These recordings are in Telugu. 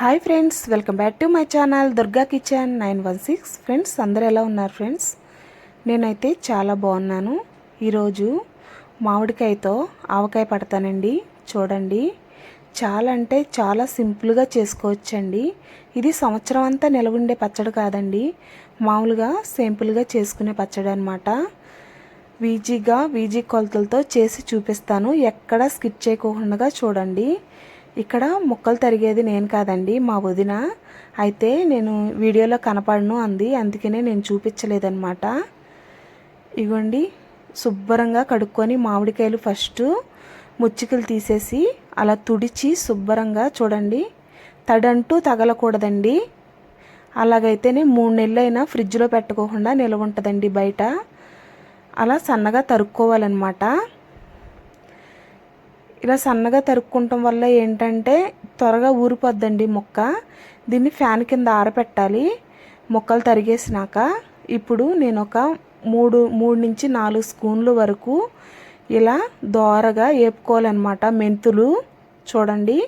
Hi friends welcome back to my channel Durga kitchen nine one six friends అందరు ఎలా ఉన్నారు ఫ్రెండ్స్ నేనైతే చాలా బాగున్నాను. ఈరోజు మామిడికాయతో ఆవకాయ పడతానండి. చూడండి. చాలా అంటే చాలా సింపుల్గా చేసుకోవచ్చండి. ఇది సంవత్సరం అంతా నిలవుండే పచ్చడి కాదండి. మామూలుగా సింపుల్గా చేసుకునే పచ్చడి అనమాట వీజీగా వీజీ కొలతలతో చేసి చూపిస్తాను. ఎక్కడ స్కిప్ చేయకుండా చూడండి. ఇక్కడ ముక్కలు తరిగేది నేను కాదండి మా వదిన. అయితే నేను వీడియోలో కనపడను అంది అందుకనే నేను చూపించలేదన్నమాట. ఇగోండి శుభ్రంగా కడుక్కొని మామిడికాయలు ఫస్ట్ ముచ్చికలు తీసేసి అలా తుడిచి శుభ్రంగా చూడండి. తడంటూ తగలకూడదండి. అలాగైతేనే మూడు నెలలైనా ఫ్రిడ్జ్లో పెట్టుకోకుండా నిలవ ఉంటుందండి బయట. అలా సన్నగా తరుక్కోవాలన్నమాట. ఇలా సన్నగా తరుక్కుంటాం వల్ల ఏంటంటే త్వరగా ఊరిపోద్దండి మొక్క. దీన్ని ఫ్యాన్ కింద ఆరపెట్టాలి. మొక్కలు తరిగేసినాక ఇప్పుడు నేను ఒక మూడు మూడు నుంచి నాలుగు స్పూన్ల వరకు ఇలా దోరగా వేపుకోవాలన్నమాట మెంతులు చూడండి.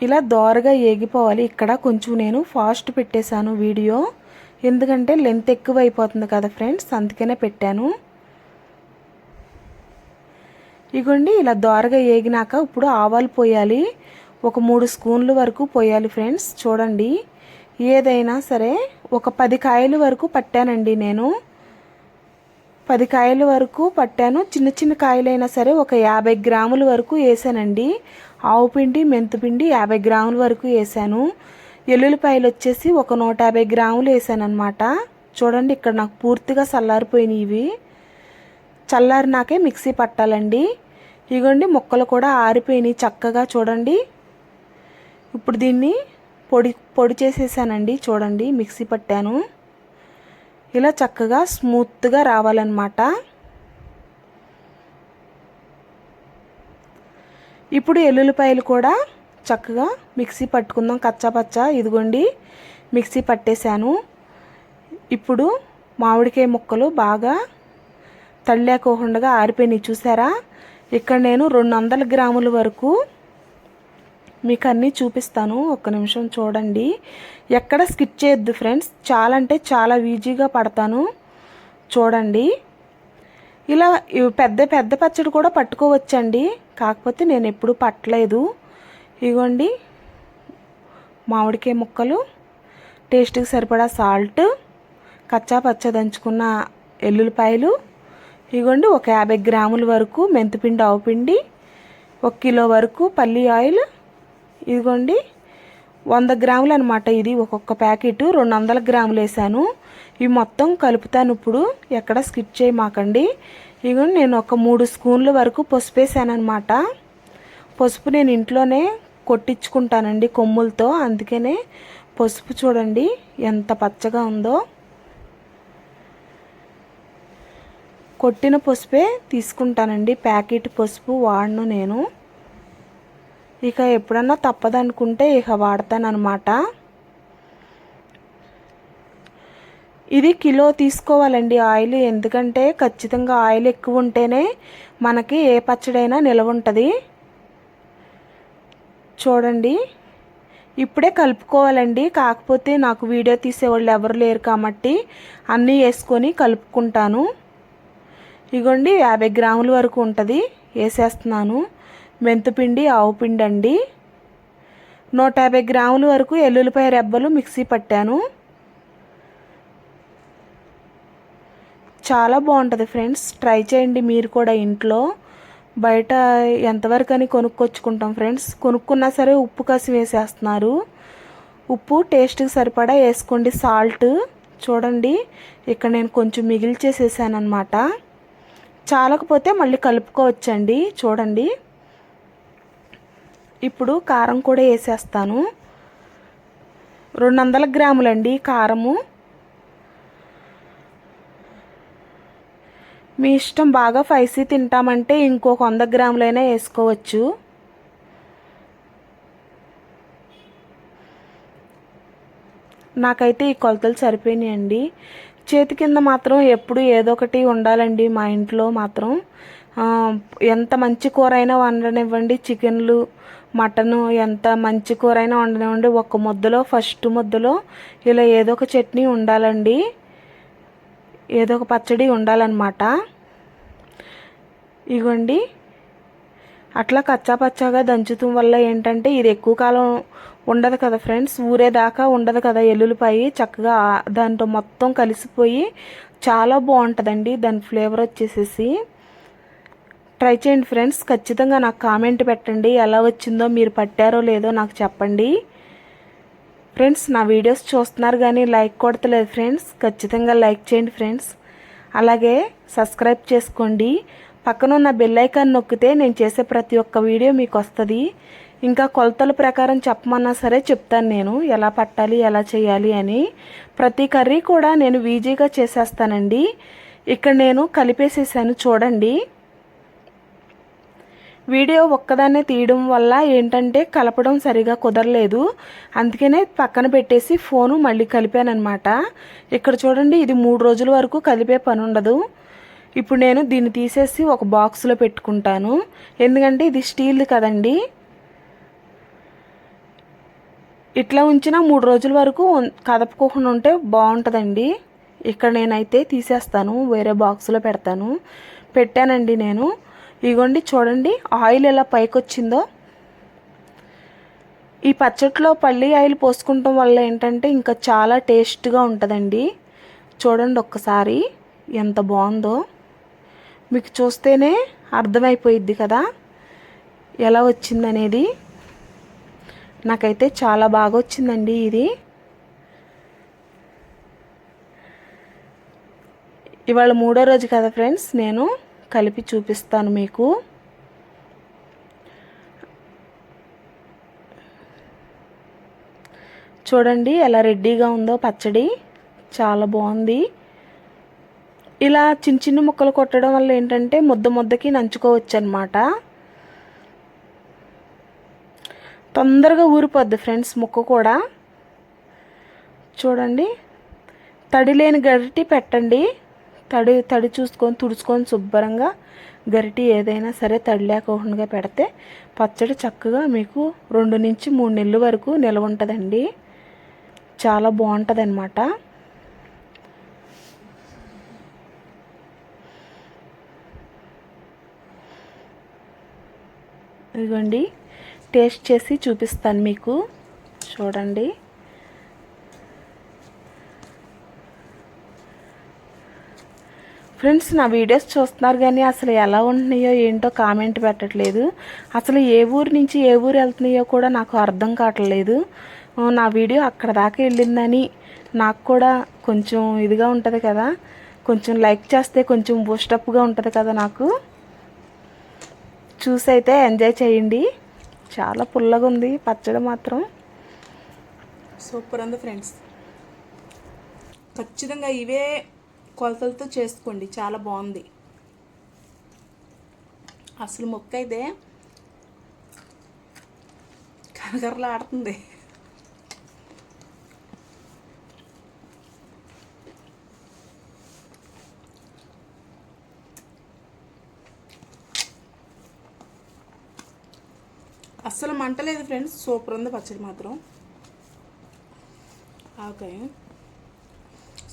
ఇలా దోరగా ఏగిపోవాలి. ఇక్కడ కొంచెం నేను ఫాస్ట్ పెట్టేశాను వీడియో. ఎందుకంటే లెంత్ ఎక్కువ అయిపోతుంది కదా ఫ్రెండ్స్ అందుకనే పెట్టాను. ఇగోండి ఇలా దోరగా ఏగినాక ఇప్పుడు ఆవాలు పోయాలి. ఒక మూడు స్పూన్ల వరకు పోయాలి ఫ్రెండ్స్ చూడండి. ఏదైనా సరే ఒక పది కాయల వరకు పట్టానండి నేను. పది కాయల వరకు పట్టాను. చిన్న చిన్న కాయలైనా సరే ఒక యాభై గ్రాముల వరకు వేసానండి. ఆవు పిండి మెంతుపిండి యాభై గ్రాముల వరకు వేసాను. ఎల్లుల్లిపాయలు వచ్చేసి ఒక నూట యాభై గ్రాములు వేసాను అనమాట చూడండి ఇక్కడ నాకు పూర్తిగా చల్లారిపోయినాయి ఇవి చల్లారినాకే మిక్సీ పట్టాలండి. ఇగోండి ముక్కలు కూడా ఆరిపోయినాయి చక్కగా చూడండి. ఇప్పుడు దీన్ని పొడి పొడి చేసేసానండి చూడండి మిక్సీ పట్టాను. ఇలా చక్కగా స్మూత్గా రావాలన్నమాట. ఇప్పుడు ఎల్లుల్లిపాయలు కూడా చక్కగా మిక్సీ పట్టుకుందాం కచ్చాపచ్చా ఇదిగోండి మిక్సీ పట్టేశాను. ఇప్పుడు మామిడికాయ ముక్కలు బాగా తళ్ళేకోకుండా ఆరిపోయినాయి చూసారా? ఇక్కడ నేను రెండు వందల గ్రాముల వరకు మీకు అన్నీ చూపిస్తాను. ఒక్క నిమిషం చూడండి. ఎక్కడ స్కిప్ చేయొద్దు ఫ్రెండ్స్ చాలా అంటే చాలా ఈజీగా పడతాను. చూడండి. ఇలా పెద్ద పెద్ద పచ్చడి కూడా పట్టుకోవచ్చండి. కాకపోతే నేను ఎప్పుడు పట్టలేదు. ఇగోండి. మామిడికాయ ముక్కలు టేస్ట్కి సరిపడా సాల్ట్ కచ్చా పచ్చ దంచుకున్న ఎల్లుల్లిపాయలు. ఇగోండి ఒక యాభై గ్రాముల వరకు మెంతిపిండి ఆవుపిండి ఒక కిలో వరకు పల్లి ఆయిల్. ఇదిగోండి వంద గ్రాములు అనమాట ఇది ఒక్కొక్క ప్యాకెట్. రెండు వందల గ్రాములు వేసాను. ఇవి మొత్తం కలుపుతాను ఇప్పుడు. ఎక్కడ స్కిప్ చేయమాకండి. ఇదిగోండి నేను ఒక మూడు స్పూన్ల వరకు పసుపు వేసాను అనమాట పసుపు నేను ఇంట్లోనే కొట్టించుకుంటానండి కొమ్ములతో. అందుకనే పసుపు చూడండి ఎంత పచ్చగా ఉందో. కొట్టిన పసుపే తీసుకుంటానండి. ప్యాకెట్ పసుపు వాడను నేను. ఇక ఎప్పుడన్నా తప్పదనుకుంటే ఇక వాడతానమాట ఇది కిలో తీసుకోవాలండి ఆయిల్. ఎందుకంటే ఖచ్చితంగా ఆయిల్ ఎక్కువ ఉంటేనే మనకి ఏ పచ్చడైనా నిలవ ఉంటుంది చూడండి. ఇప్పుడే కలుపుకోవాలండి. కాకపోతే నాకు వీడియో తీసేవాళ్ళు ఎవరు లేరు కాబట్టి అన్నీ వేసుకొని కలుపుకుంటాను. ఇగోండి యాభై గ్రాముల వరకు ఉంటుంది. వేసేస్తున్నాను. మెంతుపిండి ఆవు పిండి అండి. నూట యాభై గ్రాముల వరకు ఎల్లుల్లిపాయ రెబ్బలు మిక్సీ పట్టాను. చాలా బాగుంటుంది ఫ్రెండ్స్. ట్రై చేయండి మీరు కూడా ఇంట్లో. బయట ఎంతవరకు అని కొనుక్కొచ్చుకుంటాం ఫ్రెండ్స్. కొనుక్కున్నా సరే ఉప్పు కసి వేసేస్తున్నారు. ఉప్పు టేస్ట్కి సరిపడా వేసుకోండి. సాల్ట్ చూడండి. ఇక్కడ నేను కొంచెం మిగిల్చేసేసాను అనమాట చాలకపోతే మళ్ళీ కలుపుకోవచ్చండి. చూడండి. ఇప్పుడు కారం కూడా వేసేస్తాను. రెండు వందల గ్రాములండి కారము. మీ ఇష్టం బాగా ఫైసీ తింటామంటే ఇంకొక వంద గ్రాములైనా వేసుకోవచ్చు. నాకైతే ఈ కొలతలు సరిపోయినాయండి. చేతి కింద మాత్రం ఎప్పుడు ఏదో ఒకటి ఉండాలండి మా ఇంట్లో మాత్రం. ఎంత మంచి కూర అయినా వండనివ్వండి చికెన్లు మటను ఎంత మంచి కూర అయినా వండనివ్వండి. ఒక ముద్దలో ఫస్ట్ ముద్దలో ఇలా ఏదో ఒక చట్నీ ఉండాలండి. ఏదో ఒక పచ్చడి ఉండాలన్నమాట. ఇగోండి. అట్లా కచ్చా పచ్చాగా వల్ల ఏంటంటే ఇది ఎక్కువ కాలం ఉండదు కదా ఫ్రెండ్స్. ఊరేదాకా ఉండదు కదా ఎల్లుల్లిపాయి. చక్కగా దాంట్లో మొత్తం కలిసిపోయి చాలా బాగుంటుందండి. దాని ఫ్లేవర్ వచ్చేసేసి ట్రై చేయండి ఫ్రెండ్స్. ఖచ్చితంగా నాకు కామెంట్ పెట్టండి. ఎలా వచ్చిందో మీరు పట్టారో లేదో నాకు చెప్పండి. ఫ్రెండ్స్ నా వీడియోస్ చూస్తున్నారు కానీ లైక్ కొడతలేదు ఫ్రెండ్స్. ఖచ్చితంగా లైక్ చేయండి ఫ్రెండ్స్. అలాగే సబ్స్క్రైబ్ చేసుకోండి. పక్కన ఉన్న బెల్ ఐకాన్ నొక్కితే నేను చేసే ప్రతి ఒక్క వీడియో మీకు వస్తుంది ఇంకా కొలతల ప్రకారం చెప్పమన్నా సరే చెప్తాను నేను. ఎలా పట్టాలి ఎలా చేయాలి అని. ప్రతి కర్రీ కూడా నేను వీజీగా చేసేస్తానండి. ఇక్కడ నేను కలిపేసేసాను చూడండి. వీడియో ఒక్కదాన్నే తీయడం వల్ల ఏంటంటే కలపడం సరిగా కుదరలేదు. అందుకనే పక్కన పెట్టేసి ఫోను మళ్ళీ కలిపానమాట ఇక్కడ చూడండి ఇది మూడు రోజుల వరకు కలిపే పని ఉండదు ఇప్పుడు నేను దీన్ని తీసేసి ఒక బాక్స్లో పెట్టుకుంటాను. ఎందుకంటే ఇది స్టీల్ కదండి. ఇట్లా ఉంచినా మూడు రోజుల వరకు కదపకోకుండా ఉంటే బాగుంటుందండి. ఇక్కడ నేనైతే తీసేస్తాను వేరే బాక్స్లో పెడతాను. పెట్టానండి నేను. ఇగోండి చూడండి ఆయిల్ ఎలా పైకి వచ్చిందో ఈ పచ్చట్లో పల్లి ఆయిల్ పోసుకుంటాం వల్ల ఏంటంటే ఇంకా చాలా టేస్ట్గా ఉంటుందండి. చూడండి ఒక్కసారి ఎంత బాగుందో. మీకు చూస్తేనే అర్థమైపోయిద్ది కదా? ఎలా వచ్చిందనేది? నాకైతే చాలా బాగా వచ్చిందండి ఇది. ఇవాళ మూడో రోజు కదా ఫ్రెండ్స్ నేను కలిపి చూపిస్తాను మీకు. చూడండి ఎలా రెడ్డీగా ఉందో పచ్చడి. చాలా బాగుంది. ఇలా చిన్న చిన్న ముక్కలు కొట్టడం వల్ల ఏంటంటే ముద్ద ముద్దకి నంచుకోవచ్చు అనమాట తొందరగా ఊరిపోద్ది ఫ్రెండ్స్ ముక్క కూడా. చూడండి. తడి లేని గరిటి పెట్టండి. తడి తడి చూసుకొని తుడుచుకొని శుభ్రంగా గరిటి ఏదైనా సరే తడి లేకుండా పెడితే పచ్చడి చక్కగా మీకు రెండు నుంచి మూడు నెలల వరకు నిల్వ ఉంటుందండి చాలా బాగుంటుంది ఇదిగోండి టేస్ట్ చేసి చూపిస్తాను మీకు. చూడండి. ఫ్రెండ్స్ నా వీడియోస్ చూస్తున్నారు కానీ అసలు ఎలా ఉంటున్నాయో ఏంటో కామెంట్ పెట్టట్లేదు. అసలు ఏ ఊరు నుంచి ఏ ఊరు వెళ్తున్నాయో కూడా నాకు అర్థం కావట్లేదు. నా వీడియో అక్కడ దాకా వెళ్ళిందని నాకు కూడా కొంచెం ఇదిగా ఉంటుంది కదా. కొంచెం లైక్ చేస్తే కొంచెం బూస్టప్గా ఉంటుంది కదా నాకు. చూసి అయితే ఎంజాయ్ చేయండి. చాలా పుల్లగా ఉంది పచ్చడి మాత్రం. సూపర్ ఉంది ఫ్రెండ్స్. ఖచ్చితంగా ఇవే కొలతలతో చేసుకోండి చాలా బాగుంది. అసలు మొక్క అయితే కనకరలాడుతుంది అస్సలు మంటలేదు ఫ్రెండ్స్. సూపర్ ఉంది పచ్చడి మాత్రం. ఓకే.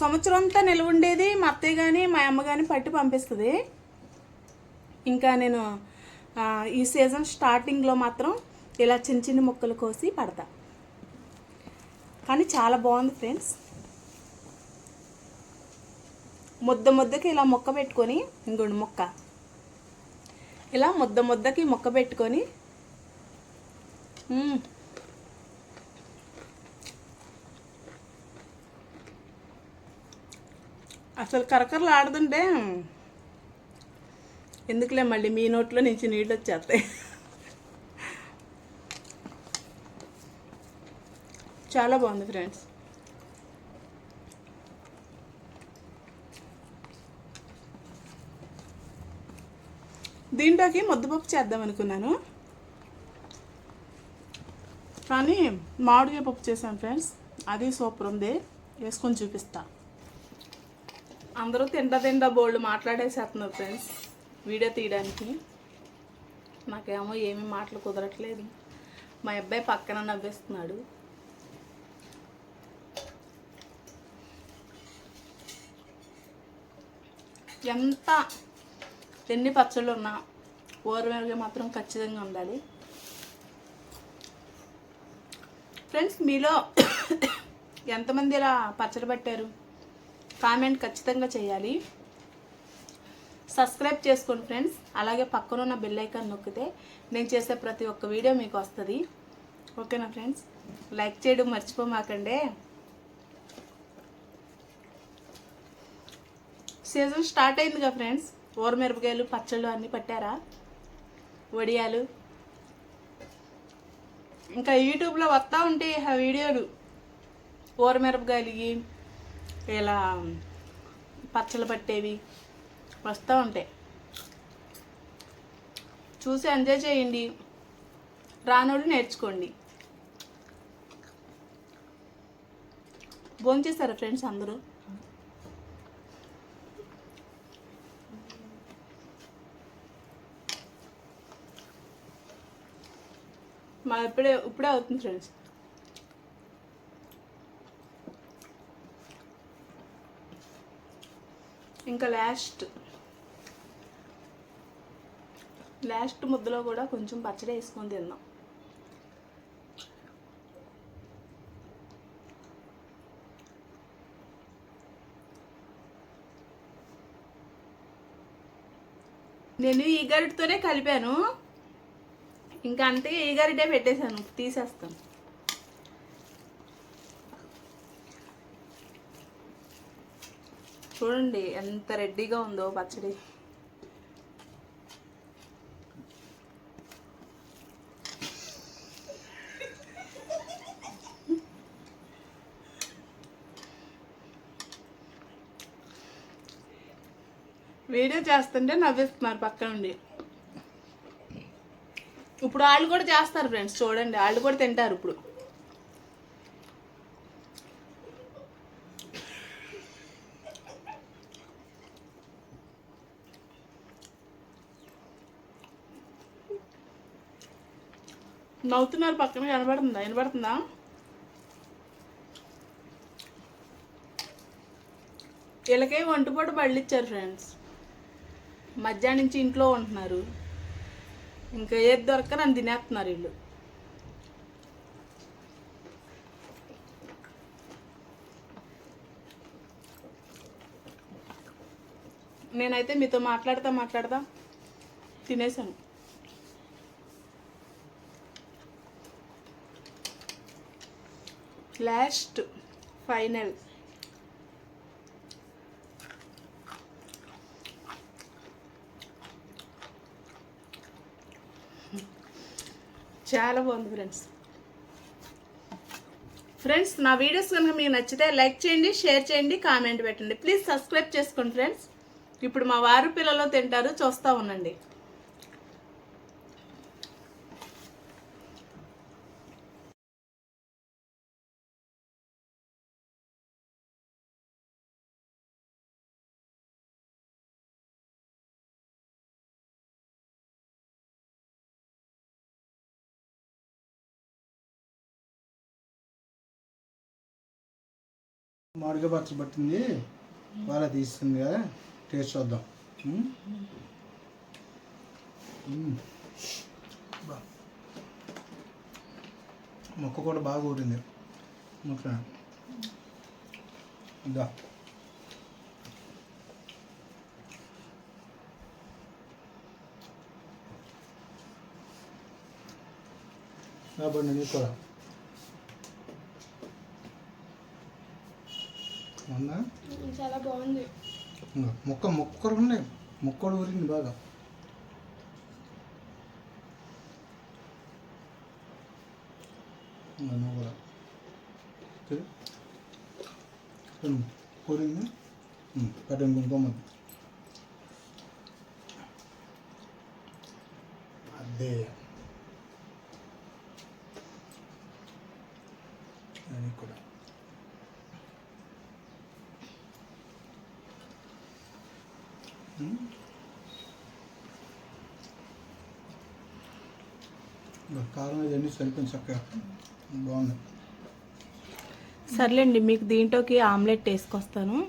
సంవత్సరం అంతా నిల్వ ఉండేది మా అత్తయ్య కానీ మా అమ్మ కానీ పట్టి పంపిస్తుంది. ఇంకా నేను ఈ సీజన్ స్టార్టింగ్లో మాత్రం ఇలా చిన్న చిన్న ముక్కలు కోసి పడతా. కానీ చాలా బాగుంది ఫ్రెండ్స్. ముద్ద ముద్దకి ఇలా మొక్క పెట్టుకొని ఇంకోండి మొక్క. ఇలా ముద్ద ముద్దకి మొక్క పెట్టుకొని అసలు కరకరలు ఆడుతుంటే ఎందుకులే మళ్ళీ మీ నోట్లో నుంచి నీళ్ళు వచ్చేస్తాయి? చాలా బాగుంది ఫ్రెండ్స్. దీంట్లోకి ముద్దపప్పు చేద్దాం అనుకున్నాను. కానీ మామిడికాయ పప్పు చేశాను ఫ్రెండ్స్. అది సూపర్ ఉంది. వేసుకొని చూపిస్తా. అందరూ తింటా తింటా బోల్డ్ మాట్లాడేసేస్తున్నారు ఫ్రెండ్స్. వీడియో తీయడానికి. నాకేమో ఏమీ మాటలు కుదరట్లేదు. మా అబ్బాయి పక్కన నవ్వేస్తున్నాడు. ఎంత ఎన్ని పచ్చళ్ళు ఉన్నా ఓరమేరగా మాత్రం ఖచ్చితంగా ఉండాలి. ఫ్రెండ్స్ మీలో ఎంతమంది ఇలా పచ్చడి పట్టారు? కామెంట్ ఖచ్చితంగా చేయాలి. సబ్స్క్రైబ్ చేసుకోండి ఫ్రెండ్స్. అలాగే పక్కన ఉన్న బెల్ ఐకాన్ నొక్కితే నేను చేసే ప్రతి ఒక్క వీడియో మీకు వస్తుంది. ఓకేనా ఫ్రెండ్స్? లైక్ చేయడం మర్చిపోమాకండి. సీజన్ స్టార్ట్ అయిందిగా ఫ్రెండ్స్. ఊరమిరపకాయలు పచ్చళ్ళు అన్నీ పట్టారా? వడియాలు ఇంకా యూట్యూబ్లో వస్తూ ఉంటాయి ఆ వీడియోలు ఊరమిరపకాయలు ఇలా పచ్చలు పట్టేవి వస్తూ ఉంటాయి. చూసి ఎంజాయ్ చేయండి. రానోళ్ళు నేర్చుకోండి. భోంచేస్తారా ఫ్రెండ్స్ అందరూ? మా ఇప్పుడే ఇప్పుడే అవుతుంది ఫ్రెండ్స్. ఇంకా లాస్ట్. లాస్ట్ ముద్దలో కూడా కొంచెం పచ్చడి వేసుకొని తిందాం నేను ఈ గరిటతోనే కలిపాను. ఇంకా అంతే ఈ గరిటే పెట్టేశాను తీసేస్తాను. చూడండి ఎంత రెడ్డిగా ఉందో పచ్చడి. వీడియో చేస్తుంటే నవ్విస్తున్నారు పక్కనుండి. ఇప్పుడు వాళ్ళు కూడా చేస్తారు ఫ్రెండ్స్ చూడండి. వాళ్ళు కూడా తింటారు ఇప్పుడు. నవ్వుతున్నారు పక్కన కనబడుతుందా? వినబడుతుందా? వీళ్ళకే వంటపాటు బళ్ళు ఇచ్చారు ఫ్రెండ్స్. మధ్యాహ్నం నుంచి ఇంట్లో ఉంటున్నారు. ఇంకా ఏది దొరక నన్ను తినేస్తున్నారు వీళ్ళు. నేనైతే మీతో మాట్లాడతా మాట్లాడతా. తినేసాను లాస్ట్ ఫైనల్ చాలా బాగుంది ఫ్రెండ్స్. ఫ్రెండ్స్ నా వీడియోస్ కనుక మీకు నచ్చితే లైక్ చేయండి షేర్ చేయండి కామెంట్ పెట్టండి. ప్లీజ్ సబ్స్క్రైబ్ చేసుకోండి ఫ్రెండ్స్. ఇప్పుడు మా వారు పిల్లలు తింటారు చూస్తూ ఉండండి. మామిడికాయ పచ్చడి పట్టింది. బాగా తీస్తుంది కదా. టేస్ట్ చూద్దాం. మొక్క కూడా బాగా ఊరింది మొక్క. ఇదా కాబట్టి నేను కూడా అవునా చాలా బాగుంది. మొక్క మొక్కలు ఉన్నాయి. మొక్క కూడా ఊరింది బాగా. నువ్వు కూడా? కుంకుమ అదే. అది కూడా. కారం ఇవన్నీ సరిపోయింది చక్కగా. బాగుంది. సర్లేండి మీకు దీంట్లోకి ఆమ్లెట్ వేసుకొస్తాను.